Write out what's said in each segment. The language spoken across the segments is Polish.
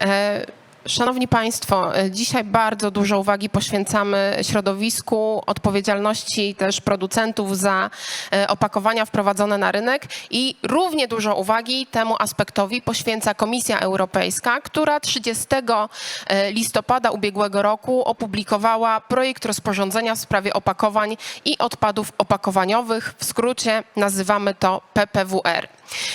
E, Szanowni Państwo, e, dzisiaj bardzo dużo uwagi poświęcamy środowisku, odpowiedzialności też producentów za e, opakowania wprowadzone na rynek i równie dużo uwagi temu aspektowi poświęca Komisja Europejska, która 30 e, listopada ubiegłego roku opublikowała projekt rozporządzenia w sprawie opakowań i odpadów opakowaniowych. W skrócie nazywamy to PPWR.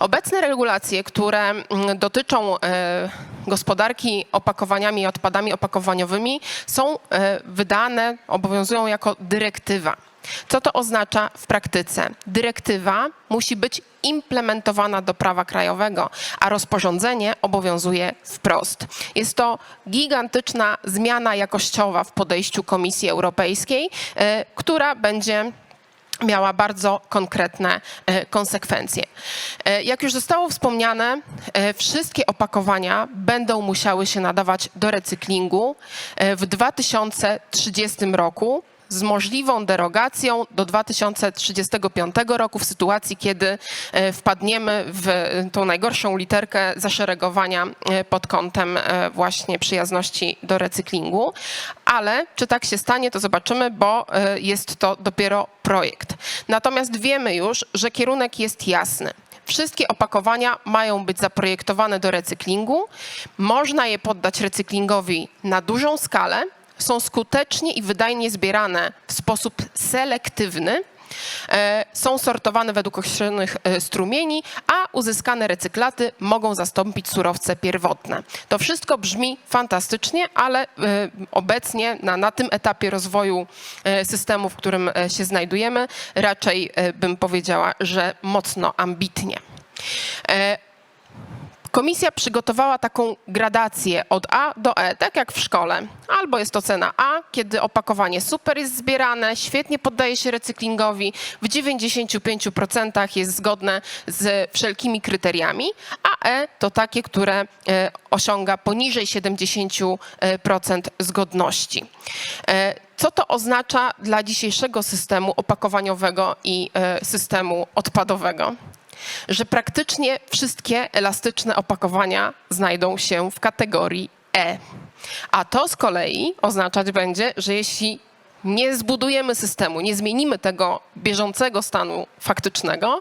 Obecne regulacje, które mm, dotyczą e, gospodarki opakowaniami i odpadami opakowaniowymi, są e, wydane, obowiązują jako dyrektywa. Co to oznacza w praktyce? Dyrektywa musi być implementowana do prawa krajowego, a rozporządzenie obowiązuje wprost. Jest to gigantyczna zmiana jakościowa w podejściu Komisji Europejskiej, e, która będzie miała bardzo konkretne e, konsekwencje. E, Jak już zostało wspomniane, e, wszystkie opakowania będą musiały się nadawać do recyklingu w 2030 roku z możliwą derogacją do 2035 roku w sytuacji, kiedy e, wpadniemy w e, tą najgorszą literkę zaszeregowania e, pod kątem właśnie przyjazności do recyklingu. Ale czy tak się stanie, to zobaczymy, bo jest to dopiero projekt. Natomiast wiemy już, że kierunek jest jasny. Wszystkie opakowania mają być zaprojektowane do recyklingu. Można je poddać recyklingowi na dużą skalę. Są skutecznie i wydajnie zbierane w sposób selektywny. E, Są sortowane według określonych e, strumieni, a uzyskane recyklaty mogą zastąpić surowce pierwotne. To wszystko brzmi fantastycznie, ale e, obecnie na, na tym etapie rozwoju systemu, w którym się znajdujemy, raczej bym powiedziała, że mocno ambitnie. Komisja przygotowała taką gradację od A do E, tak jak w szkole. Albo jest to cena A, kiedy opakowanie super jest zbierane, świetnie poddaje się recyklingowi, w 95% jest zgodne z wszelkimi kryteriami, a E to takie, które e, osiąga poniżej 70% zgodności. E, Co to oznacza dla dzisiejszego systemu opakowaniowego i e, systemu odpadowego? Że praktycznie wszystkie elastyczne opakowania znajdą się w kategorii E. A to z kolei oznaczać będzie, że jeśli nie zbudujemy systemu, nie zmienimy tego bieżącego stanu faktycznego,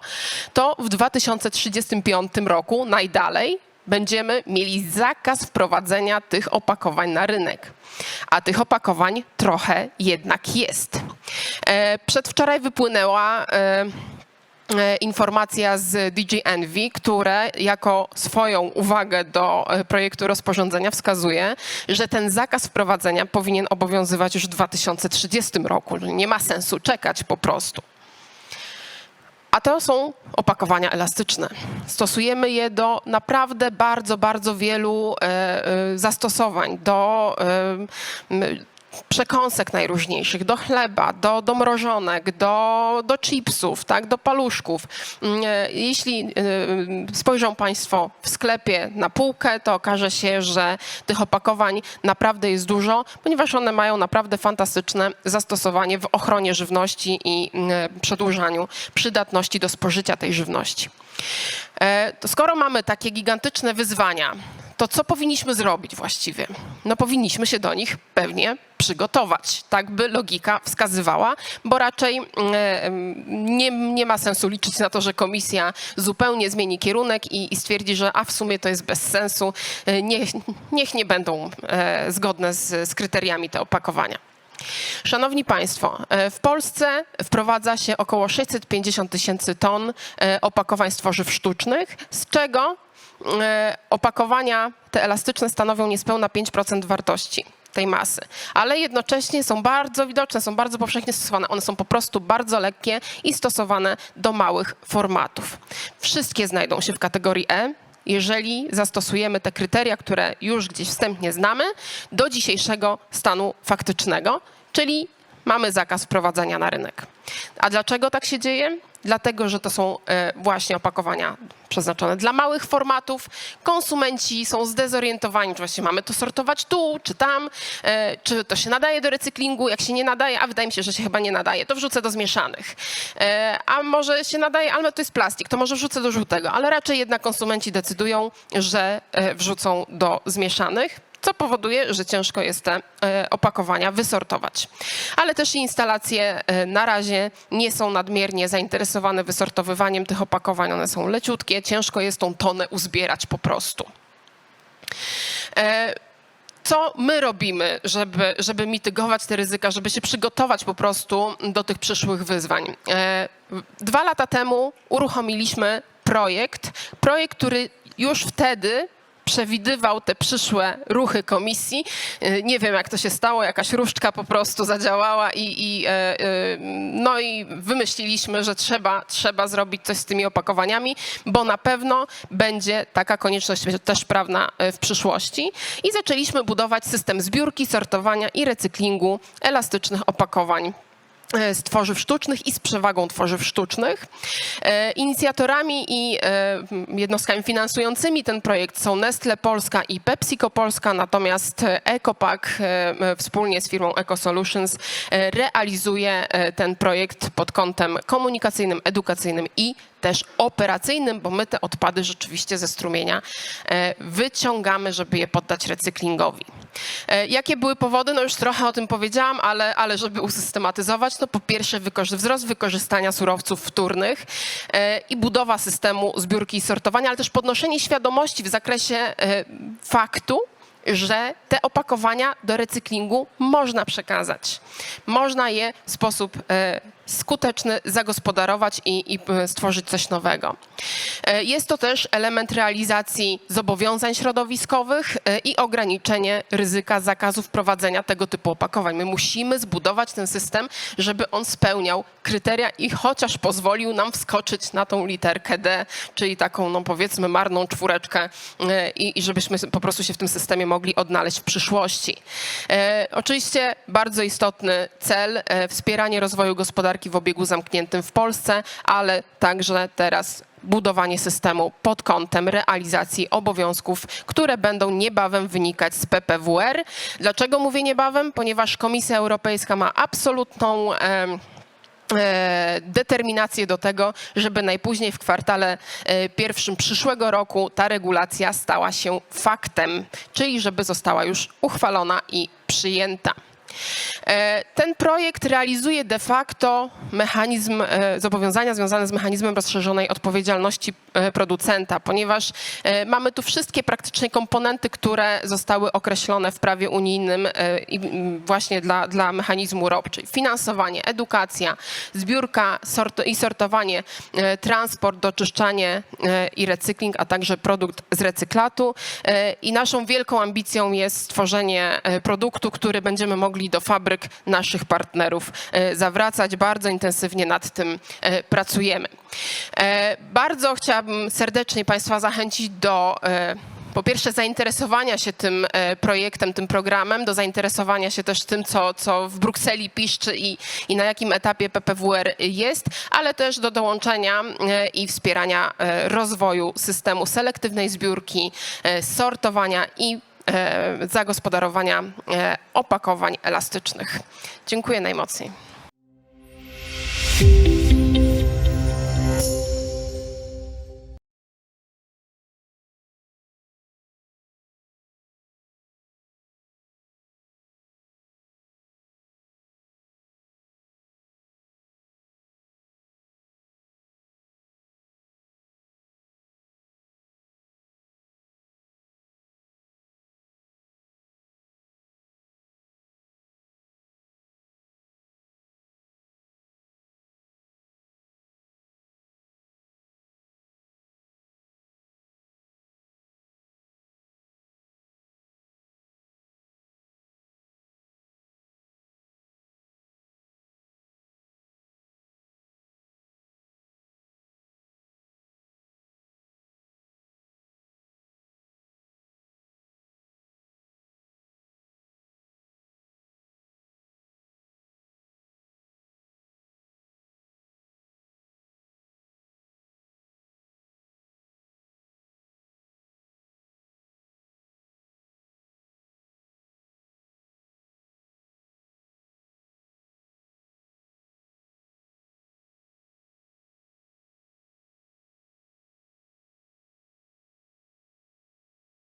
to w 2035 roku najdalej będziemy mieli zakaz wprowadzenia tych opakowań na rynek. A tych opakowań trochę jednak jest. E, Przedwczoraj wypłynęła e, informacja z DG Envy, które jako swoją uwagę do e, projektu rozporządzenia wskazuje, że ten zakaz wprowadzenia powinien obowiązywać już w 2030 roku. Nie ma sensu czekać po prostu. A to są opakowania elastyczne. Stosujemy je do naprawdę bardzo, bardzo wielu e, e, zastosowań, do e, przekąsek najróżniejszych, do chleba, do, do mrożonek, do, do chipsów, tak, do paluszków. Mm, e, Jeśli e, spojrzą Państwo w sklepie na półkę, to okaże się, że tych opakowań naprawdę jest dużo, ponieważ one mają naprawdę fantastyczne zastosowanie w ochronie żywności i mm, przedłużaniu przydatności do spożycia tej żywności. E, Skoro mamy takie gigantyczne wyzwania, to co powinniśmy zrobić właściwie? No powinniśmy się do nich pewnie przygotować. Tak by logika wskazywała, bo raczej e, nie, nie ma sensu liczyć na to, że komisja zupełnie zmieni kierunek i, i stwierdzi, że a w sumie to jest bez sensu, e, niech, niech nie będą e, zgodne z, z kryteriami te opakowania. Szanowni Państwo, w Polsce wprowadza się około 650 tysięcy ton opakowań z tworzyw sztucznych, z czego opakowania te elastyczne stanowią niespełna 5% wartości tej masy, ale jednocześnie są bardzo widoczne, są bardzo powszechnie stosowane. One są po prostu bardzo lekkie i stosowane do małych formatów. Wszystkie znajdą się w kategorii E, jeżeli zastosujemy te kryteria, które już gdzieś wstępnie znamy, do dzisiejszego stanu faktycznego, czyli mamy zakaz wprowadzania na rynek. A dlaczego tak się dzieje? dlatego że to są e, właśnie opakowania przeznaczone dla małych formatów. Konsumenci są zdezorientowani, czy właściwie mamy to sortować tu, czy tam, e, czy to się nadaje do recyklingu, jak się nie nadaje, a wydaje mi się, że się chyba nie nadaje, to wrzucę do zmieszanych. E, A może się nadaje, ale to jest plastik, to może wrzucę do żółtego, ale raczej jednak konsumenci decydują, że wrzucą do zmieszanych co powoduje, że ciężko jest te e, opakowania wysortować. Ale też instalacje e, na razie nie są nadmiernie zainteresowane wysortowywaniem tych opakowań. One są leciutkie, ciężko jest tą tonę uzbierać po prostu. E, co my robimy, żeby, żeby mitygować te ryzyka, żeby się przygotować po prostu do tych przyszłych wyzwań? Dwa lata temu uruchomiliśmy projekt, projekt, który już wtedy przewidywał te przyszłe ruchy komisji. E, Nie wiem, jak to się stało, jakaś różdżka po prostu zadziałała i, i, e, e, no i wymyśliliśmy, że trzeba, trzeba zrobić coś z tymi opakowaniami, bo na pewno będzie taka konieczność też prawna w przyszłości. I zaczęliśmy budować system zbiórki, sortowania i recyklingu elastycznych opakowań z tworzyw sztucznych i z przewagą tworzyw sztucznych. E, Inicjatorami i e, jednostkami finansującymi ten projekt są Nestle Polska i PepsiCo Polska, natomiast e, Ecopak e, e, wspólnie z firmą EcoSolutions e, realizuje e, ten projekt pod kątem komunikacyjnym, edukacyjnym i też operacyjnym, bo my te odpady rzeczywiście ze strumienia e, wyciągamy, żeby je poddać recyklingowi. E, Jakie były powody? No już trochę o tym powiedziałam, ale, ale żeby usystematyzować, no po pierwsze wzrost wykorzystania surowców wtórnych e, i budowa systemu zbiórki i sortowania, ale też podnoszenie świadomości w zakresie e, faktu, że te opakowania do recyklingu można przekazać. Można je w sposób skuteczny zagospodarować i, i e, stworzyć coś nowego. E, Jest to też element realizacji zobowiązań środowiskowych e, i ograniczenie ryzyka zakazu wprowadzenia tego typu opakowań. My musimy zbudować ten system, żeby on spełniał kryteria i chociaż pozwolił nam wskoczyć na tą literkę D, czyli taką, no powiedzmy, marną czwóreczkę i, i żebyśmy po prostu się w tym systemie mogli odnaleźć w przyszłości. Oczywiście bardzo istotny cel, wspieranie rozwoju gospodarki w obiegu zamkniętym w Polsce, ale także teraz budowanie systemu pod kątem realizacji obowiązków, które będą niebawem wynikać z PPWR. Dlaczego mówię niebawem? Ponieważ Komisja Europejska ma absolutną e, determinację do tego, żeby najpóźniej w kwartale e, pierwszym przyszłego roku ta regulacja stała się faktem, czyli żeby została już uchwalona i przyjęta. E, Ten projekt realizuje de facto mechanizm, e, zobowiązania związane z mechanizmem rozszerzonej odpowiedzialności e, producenta, ponieważ mamy tu wszystkie praktycznie komponenty, które zostały określone w prawie unijnym właśnie dla, dla mechanizmu ROP, czyli finansowanie, edukacja, zbiórka i sortowanie, transport, doczyszczanie i recykling, a także produkt z recyklatu. I naszą wielką ambicją jest stworzenie produktu, który będziemy mogli do fabryk naszych partnerów e, zawracać. Bardzo intensywnie nad tym e, pracujemy. E, Bardzo chciałabym serdecznie Państwa zachęcić do po pierwsze zainteresowania się tym projektem, tym programem, do zainteresowania się też tym, co, co w Brukseli piszczy i, i na jakim etapie PPWR jest, ale też do dołączenia i wspierania rozwoju systemu selektywnej zbiórki, sortowania i zagospodarowania e, opakowań elastycznych. Dziękuję najmocniej.